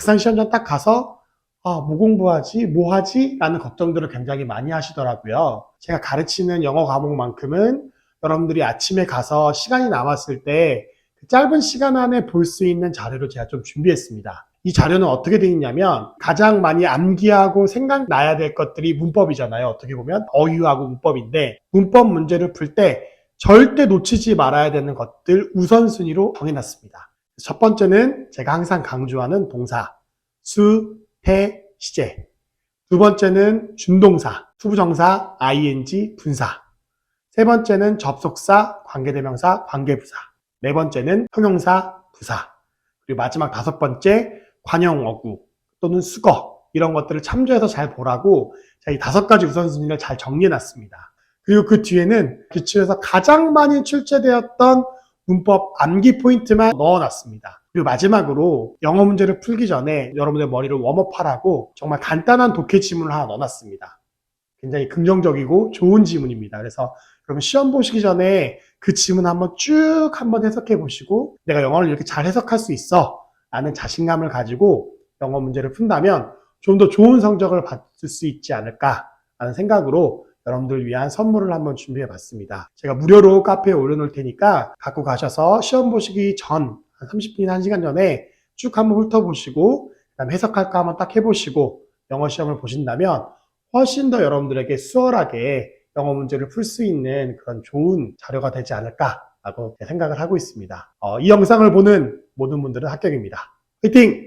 막상 시험장 딱 가서 아, 뭐 공부하지? 뭐 하지? 라는 걱정들을 굉장히 많이 하시더라고요. 제가 가르치는 영어 과목만큼은 여러분들이 아침에 가서 시간이 남았을 때 그 짧은 시간 안에 볼 수 있는 자료를 제가 좀 준비했습니다. 이 자료는 어떻게 되어 있냐면 가장 많이 암기하고 생각나야 될 것들이 문법이잖아요. 어떻게 보면 어휘하고 문법인데 문법 문제를 풀 때 절대 놓치지 말아야 되는 것들 우선순위로 정해놨습니다. 첫 번째는 제가 항상 강조하는 동사 수, 태, 시제. 두 번째는 준동사, 투부정사, ing, 분사. 세 번째는 접속사, 관계대명사, 관계부사. 네 번째는 형용사, 부사. 그리고 마지막 다섯 번째 관형어구 또는 수거. 이런 것들을 참조해서 잘 보라고 이 다섯 가지 우선순위를 잘 정리해놨습니다. 그리고 그 뒤에는 기출에서 가장 많이 출제되었던 문법 암기 포인트만 넣어놨습니다. 그리고 마지막으로 영어 문제를 풀기 전에 여러분의 머리를 웜업하라고 정말 간단한 독해 지문을 하나 넣어놨습니다. 굉장히 긍정적이고 좋은 지문입니다. 그래서 여러분 시험 보시기 전에 그 지문 한번 쭉 한번 해석해 보시고 내가 영어를 이렇게 잘 해석할 수 있어 라는 자신감을 가지고 영어 문제를 푼다면 좀 더 좋은 성적을 받을 수 있지 않을까 라는 생각으로 여러분들 위한 선물을 한번 준비해 봤습니다. 제가 무료로 카페에 올려놓을 테니까 갖고 가셔서 시험 보시기 전, 한 30분이나 1시간 전에 쭉 한번 훑어보시고, 그다음 해석할까 한번 딱 해보시고, 영어 시험을 보신다면 훨씬 더 여러분들에게 수월하게 영어 문제를 풀 수 있는 그런 좋은 자료가 되지 않을까라고 생각을 하고 있습니다. 어, 이 영상을 보는 모든 분들은 합격입니다. 화이팅!